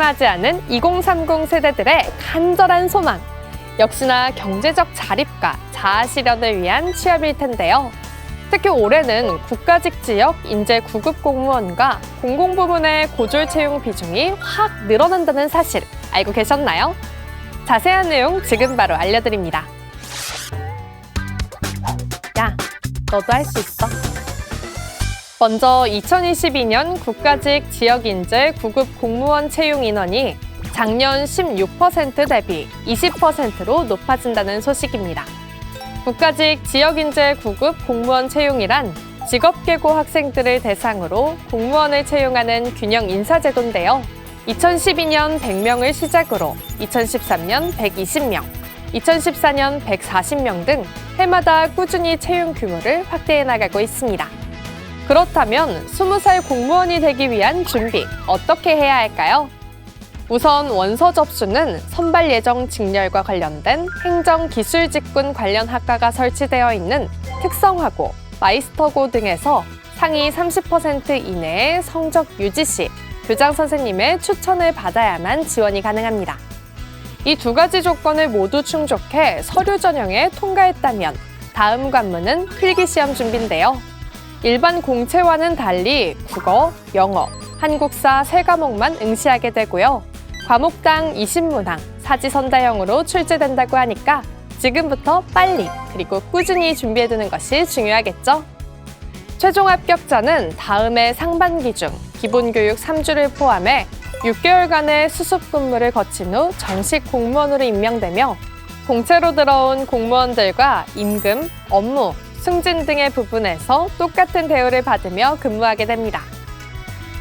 실망하지 않은 2030 세대들의 간절한 소망. 역시나 경제적 자립과 자아 실현을 위한 취업일 텐데요. 특히 올해는 국가직 지역 인재 구급 공무원과 공공부문의 고졸 채용 비중이 확 늘어난다는 사실 알고 계셨나요? 자세한 내용 지금 바로 알려드립니다. 야, 너도 할 수 있어. 먼저 2022년 국가직 지역인재 구급 공무원 채용 인원이 작년 16% 대비 20%로 높아진다는 소식입니다. 국가직 지역인재 구급 공무원 채용이란 직업계고 학생들을 대상으로 공무원을 채용하는 균형 인사제도인데요. 2012년 100명을 시작으로 2013년 120명, 2014년 140명 등 해마다 꾸준히 채용 규모를 확대해 나가고 있습니다. 그렇다면 20살 공무원이 되기 위한 준비 어떻게 해야 할까요? 우선 원서 접수는 선발 예정 직렬과 관련된 행정 기술 직군 관련 학과가 설치되어 있는 특성화고, 마이스터고 등에서 상위 30% 이내의 성적 유지 시 교장 선생님의 추천을 받아야만 지원이 가능합니다. 이 두 가지 조건을 모두 충족해 서류 전형에 통과했다면 다음 관문은 필기 시험 준비인데요. 일반 공채와는 달리 국어, 영어, 한국사 세 과목만 응시하게 되고요. 과목당 20문항, 사지선다형으로 출제된다고 하니까 지금부터 빨리 그리고 꾸준히 준비해두는 것이 중요하겠죠? 최종 합격자는 다음해 상반기 중 기본교육 3주를 포함해 6개월간의 수습 근무를 거친 후 정식 공무원으로 임명되며 공채로 들어온 공무원들과 임금, 업무, 승진 등의 부분에서 똑같은 대우를 받으며 근무하게 됩니다.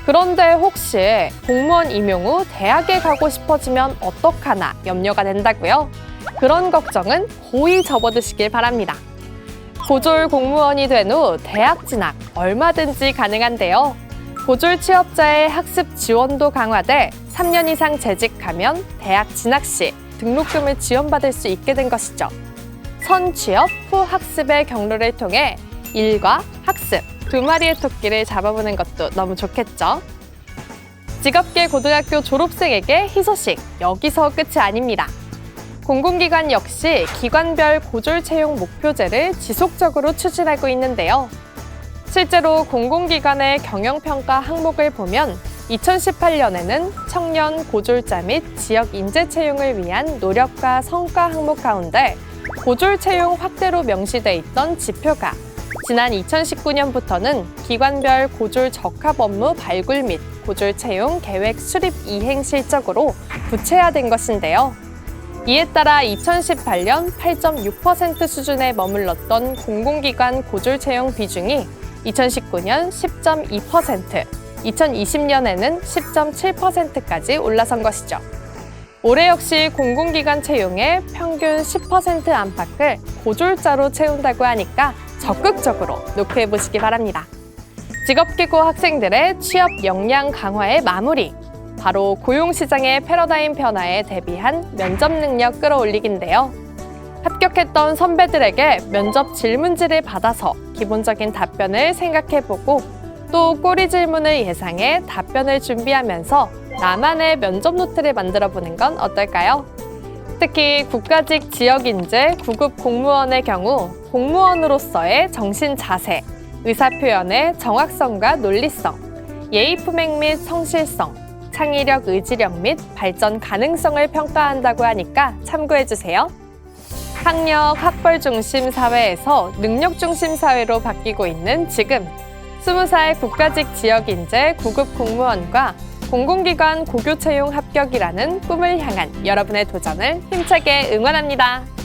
그런데 혹시 공무원 임용 후 대학에 가고 싶어지면 어떡하나 염려가 된다고요? 그런 걱정은 고이 접어두시길 바랍니다. 고졸 공무원이 된 후 대학 진학 얼마든지 가능한데요. 고졸 취업자의 학습 지원도 강화돼 3년 이상 재직하면 대학 진학 시 등록금을 지원받을 수 있게 된 것이죠. 선 취업 후 학습의 경로를 통해 일과 학습 두 마리의 토끼를 잡아보는 것도 너무 좋겠죠. 직업계 고등학교 졸업생에게 희소식 여기서 끝이 아닙니다. 공공기관 역시 기관별 고졸 채용 목표제를 지속적으로 추진하고 있는데요. 실제로 공공기관의 경영평가 항목을 보면 2018년에는 청년 고졸자 및 지역 인재 채용을 위한 노력과 성과 항목 가운데 고졸 채용 확대로 명시돼 있던 지표가 지난 2019년부터는 기관별 고졸 적합 업무 발굴 및 고졸 채용 계획 수립 이행 실적으로 구체화된 것인데요. 이에 따라 2018년 8.6% 수준에 머물렀던 공공기관 고졸 채용 비중이 2019년 10.2%, 2020년에는 10.7%까지 올라선 것이죠. 올해 역시 공공기관 채용의 평균 10% 안팎을 고졸자로 채운다고 하니까 적극적으로 노크해 보시기 바랍니다. 직업기고 학생들의 취업 역량 강화의 마무리. 바로 고용시장의 패러다임 변화에 대비한 면접 능력 끌어올리기인데요. 합격했던 선배들에게 면접 질문지를 받아서 기본적인 답변을 생각해보고 또 꼬리 질문을 예상해 답변을 준비하면서 나만의 면접 노트를 만들어 보는 건 어떨까요? 특히 국가직 지역인재 구급 공무원의 경우 공무원으로서의 정신 자세, 의사표현의 정확성과 논리성, 예의 품행 및 성실성, 창의력, 의지력 및 발전 가능성을 평가한다고 하니까 참고해 주세요. 학력, 학벌 중심 사회에서 능력 중심 사회로 바뀌고 있는 지금 20살 국가직 지역인재 구급 공무원과 공공기관 고교 채용 합격이라는 꿈을 향한 여러분의 도전을 힘차게 응원합니다.